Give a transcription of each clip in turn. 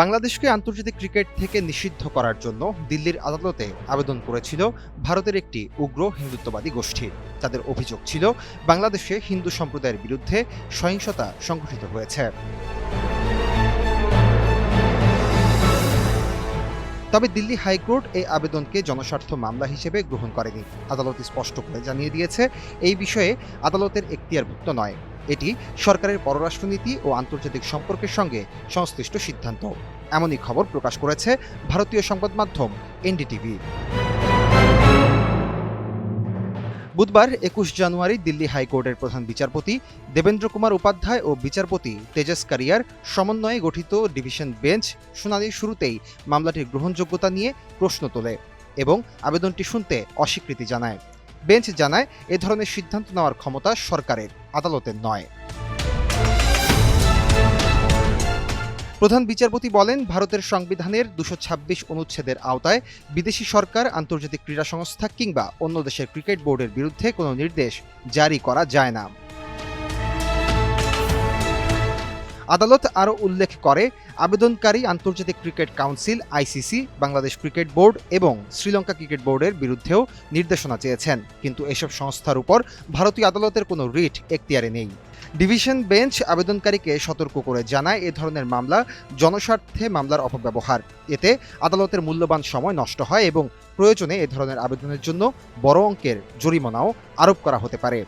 বাংলাদেশকে আন্তর্জাতিক ক্রিকেট থেকে নিষিদ্ধ করার জন্য দিল্লির আদালতে আবেদন করেছিল ভারতের একটি উগ্র হিন্দুত্ববাদী গোষ্ঠী। তাদের অভিযোগ ছিল, বাংলাদেশে হিন্দু সম্প্রদায়ের বিরুদ্ধে সহিংসতা সংঘটিত হয়েছে। তবে দিল্লি হাইকোর্ট এই আবেদনকে জনস্বার্থ মামলা হিসেবে গ্রহণ করেনি। আদালত স্পষ্ট করে জানিয়ে দিয়েছে, এই বিষয়ে আদালতের এখতিয়ারভুক্ত নয়। এটি সরকারের পররাষ্ট্রনীতি ও আন্তর্জাতিক সম্পর্কের সঙ্গে সংশ্লিষ্ট সিদ্ধান্ত। এমনই খবর প্রকাশ করেছে ভারতীয় সংবাদ মাধ্যম এনডিটিভি। বুধবার একুশ জানুয়ারি দিল্লি হাইকোর্টের প্রধান বিচারপতি দেবেন্দ্র কুমার উপাধ্যায় ও বিচারপতি তেজস কারিয়ার সমন্বয়ে গঠিত ডিভিশন বেঞ্চ শুনানির শুরুতেই মামলাটির গ্রহণযোগ্যতা নিয়ে প্রশ্ন তোলে এবং আবেদনটি শুনতে অস্বীকৃতি জানায়। বেঞ্চ জানায়, এ ধরনের সিদ্ধান্ত নেওয়ার ক্ষমতা সরকারের। আদালতের নয়। প্রধান বিচারপতি বলেন, ভারতের সংবিধানের দুশো ছাব্বিশ অনুচ্ছেদের আওতায় বিদেশি সরকার, আন্তর্জাতিক ক্রীড়া সংস্থা কিংবা অন্য দেশের ক্রিকেট বোর্ডের বিরুদ্ধে কোনো নির্দেশ জারি করা যায় না। আদালত আরও উল্লেখ করে আবেদনকারী আন্তর্জাতিক cricket council, ICC, Bangladesh cricket board এবং শ্রীলঙ্কা ক্রিকেট বোর্ডের বিরুদ্ধেও নির্দেশনা চেয়েছেন। কিন্তু এসব সংস্থার উপর ভারতীয় আদালতের কোনো রিট এখতিয়ারে নেই। ডিভিশন বেঞ্চ আবেদনকারীকে সতর্ক করে জানায় এ ধরনের মামলা জনস্বার্থে মামলার অপব্যবহার। এতে আদালতের মূল্যবান সময় নষ্ট হয় এবং প্রয়োজনে এ ধরনের আবেদনের জন্য বড় অঙ্কের জরিমানাও আরোপ করা হতে পারে।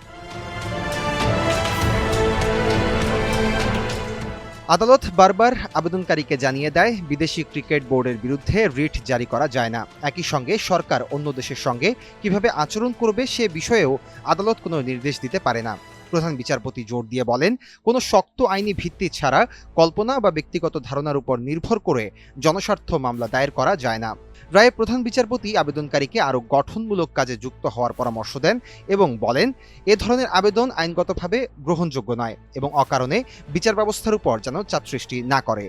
আদালত বারবার আবেদনকারীকে জানিয়ে দেয়, বিদেশি ক্রিকেট বোর্ডের বিরুদ্ধে রিট জারি করা যায় না। একই সঙ্গে সরকার অন্য দেশের সঙ্গে কীভাবে আচরণ করবে সে বিষয়েও আদালত কোনো নির্দেশ দিতে পারে না। প্রধান বিচারপতি জোর দিয়ে বলেন, কোনো শক্ত আইনি ভিত্তি ছাড়া কল্পনা বা ব্যক্তিগত ধারণার উপর নির্ভর করে জনস্বার্থ মামলা দায়ের করা যায় না। রায়ে প্রধান বিচারপতি আবেদনকারীকে আরও গঠনমূলক কাজে যুক্ত হওয়ার পরামর্শ দেন এবং বলেন, এ ধরনের আবেদন আইনগতভাবে গ্রহণযোগ্য নয় এবং অকারণে বিচার ব্যবস্থার উপর যেন চাপ সৃষ্টি না করে।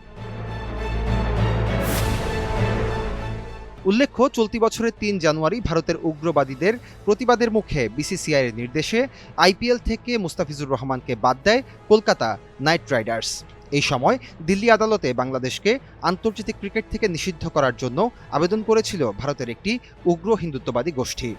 উল্লেখ্য, চলতি বছরের তিন জানুয়ারি ভারতের উগ্রবাদীদের প্রতিবাদের মুখে বিসিসিআইয়ের নির্দেশে আইপিএল থেকে মুস্তাফিজুর রহমানকে বাদ দেয় কলকাতা নাইট রাইডার্স। এই সময় দিল্লি আদালতে বাংলাদেশকে আন্তর্জাতিক ক্রিকেট থেকে নিষিদ্ধ করার জন্য আবেদন করেছিল ভারতের একটি উগ্র হিন্দুত্ববাদী গোষ্ঠী।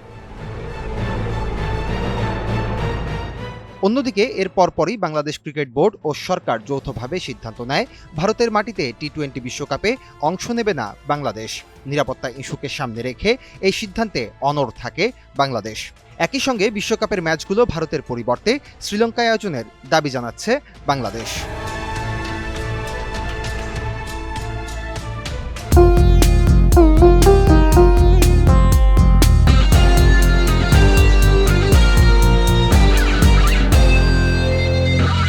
অন্যদিকে, এর পরপরই বাংলাদেশ ক্রিকেট বোর্ড ও সরকার যৌথভাবে সিদ্ধান্ত নেয়, ভারতের মাটিতে টি টোয়েন্টি বিশ্বকাপে অংশ নেবে না বাংলাদেশ। নিরাপত্তা ইস্যুকে সামনে রেখে এই সিদ্ধান্তে অনর থাকে বাংলাদেশ। একই সঙ্গে বিশ্বকাপের ম্যাচগুলো ভারতের পরিবর্তে শ্রীলঙ্কায় আয়োজনের দাবি জানাচ্ছে বাংলাদেশ।